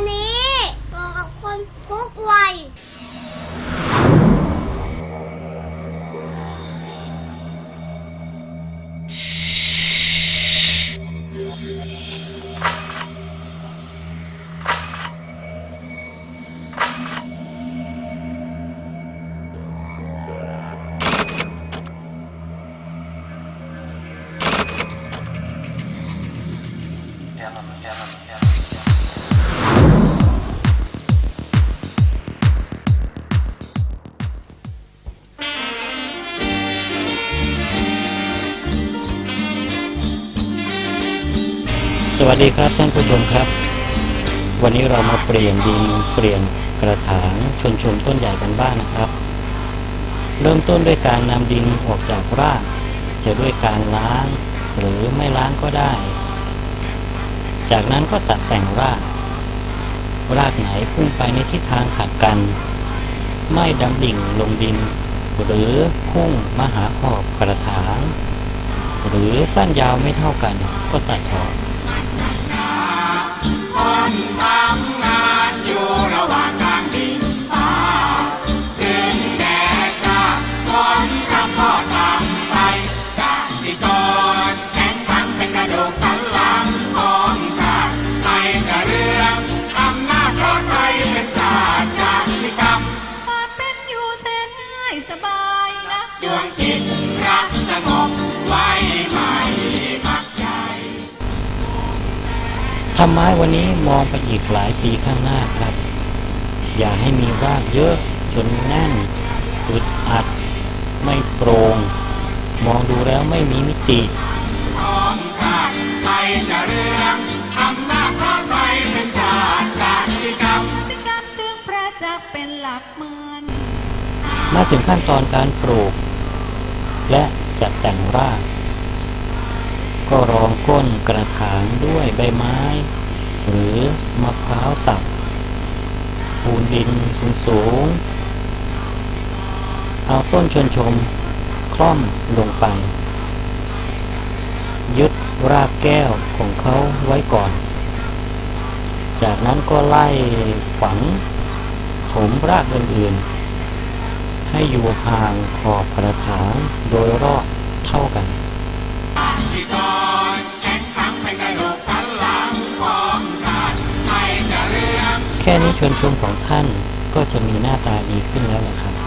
นนี้เหมกับคนทุกวัย别了，别了，别了。 สวัสดีครับท่านผู้ชมครับ วันนี้เรามาเปลี่ยนดินเปลี่ยนกระถางชนชมต้นใหญ่กันบ้างนะครับ เริ่มต้นด้วยการนำดินออกจากรากจะด้วยการล้างหรือไม่ล้างก็ได้ จากนั้นก็ตัดแต่งราก รากไหนพุ่งไปในทิศทางขัดกัน ไม่ดำดิ่งลงดิน หรือพุ่งมาหาขอบกระถาง หรือสั้นยาวไม่เท่ากันก็ตัดออก คนทำงานอยู่ระหว่างทางดินฟ้าถึงแดดจ้าคนทำพ่อทำไปจากสิกรแข็งขันเป็นกระดูกสันหลังของชาติไม่กระเรื่องอำนาจร้อนไปเป็นชาติจากสิกรรมความเป็นอยู่แสนง่ายสบายนะดวงจิตรักสงบไว้ไม่มั ทำไม้วันนี้มองไปอีกหลายปีข้างหน้าครับ อย่าให้มีรากเยอะจนแน่นอึดอัด ไม่โปร่งมองดูแล้วไม่มีมิติของชาติไม่จะเรื่องอำนาจร้อนไปเป็นชาติกสิกรรมสิกรรมจึงประจักษ์เป็นหลักเมือนมาถึงขั้นตอนการปลูก และจัดแต่งราก ก็รองก้นกระถางด้วยใบไม้ หรือมะพร้าวสับปูนดินสูงสูง เอาต้นชนชมคล่อมลงไป ยึดรากแก้วของเขาไว้ก่อน จากนั้นก็ไล่ฝังถมรากอื่นๆให้อยู่ห่างขอบกระถางโดยรอบเท่ากัน แค่นี้ชวนชมของท่านก็จะมีหน้าตาดีขึ้นแล้วนะครับ